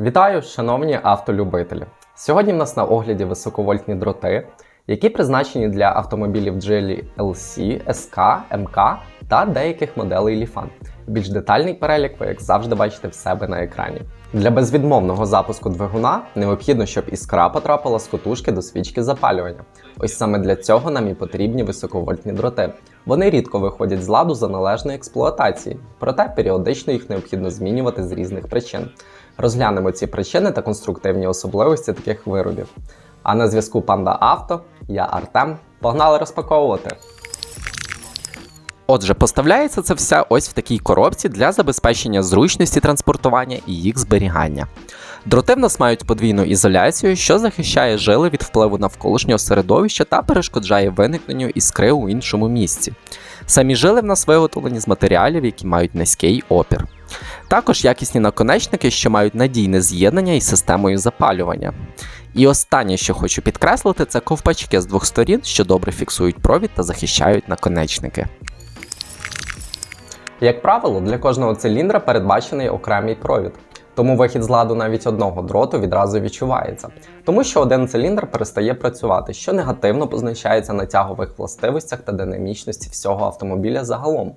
Вітаю, шановні автолюбителі! Сьогодні в нас на огляді високовольтні дроти, які призначені для автомобілів GLE LC, SK, MK та деяких моделей Lifan. Більш детальний перелік ви, як завжди, бачите в себе на екрані. Для безвідмовного запуску двигуна необхідно, щоб іскра потрапила з котушки до свічки запалювання. Ось саме для цього нам і потрібні високовольтні дроти. Вони рідко виходять з ладу за належної експлуатації, проте періодично їх необхідно змінювати з різних причин. Розглянемо ці причини та конструктивні особливості таких виробів. А на зв'язку Панда Авто, я Артем. Погнали розпаковувати. Отже, поставляється це все ось в такій коробці для забезпечення зручності транспортування і їх зберігання. Дроти в нас мають подвійну ізоляцію, що захищає жили від впливу навколишнього середовища та перешкоджає виникненню іскри у іншому місці. Самі жили в нас виготовлені з матеріалів, які мають низький опір. Також якісні наконечники, що мають надійне з'єднання із системою запалювання. І останнє, що хочу підкреслити, це ковпачки з двох сторін, що добре фіксують провід та захищають наконечники. Як правило, для кожного циліндра передбачений окремий провід. Тому вихід з ладу навіть одного дроту відразу відчувається, тому що один циліндр перестає працювати, що негативно позначається на тягових властивостях та динамічності всього автомобіля загалом.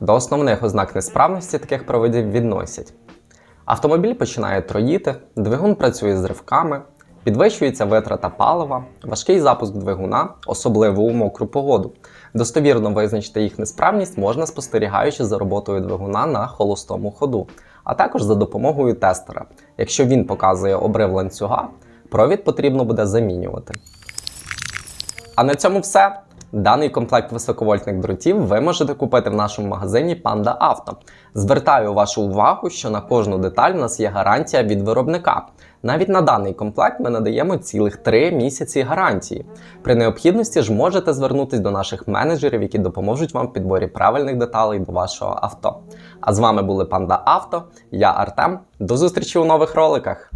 До основних ознак несправності таких проводів відносять. Автомобіль починає троїти, двигун працює з ривками, підвищується витрата палива, важкий запуск двигуна, особливо у мокру погоду. Достовірно визначити їх несправність можна спостерігаючи за роботою двигуна на холостому ходу, а також за допомогою тестера. Якщо він показує обрив ланцюга, провід потрібно буде замінювати. А на цьому все. Даний комплект високовольтних дротів ви можете купити в нашому магазині Panda Auto. Звертаю вашу увагу, що на кожну деталь у нас є гарантія від виробника. Навіть на даний комплект ми надаємо цілих 3 місяці гарантії. При необхідності ж можете звернутися до наших менеджерів, які допоможуть вам в підборі правильних деталей до вашого авто. А з вами були Panda Auto, я Артем. До зустрічі у нових роликах.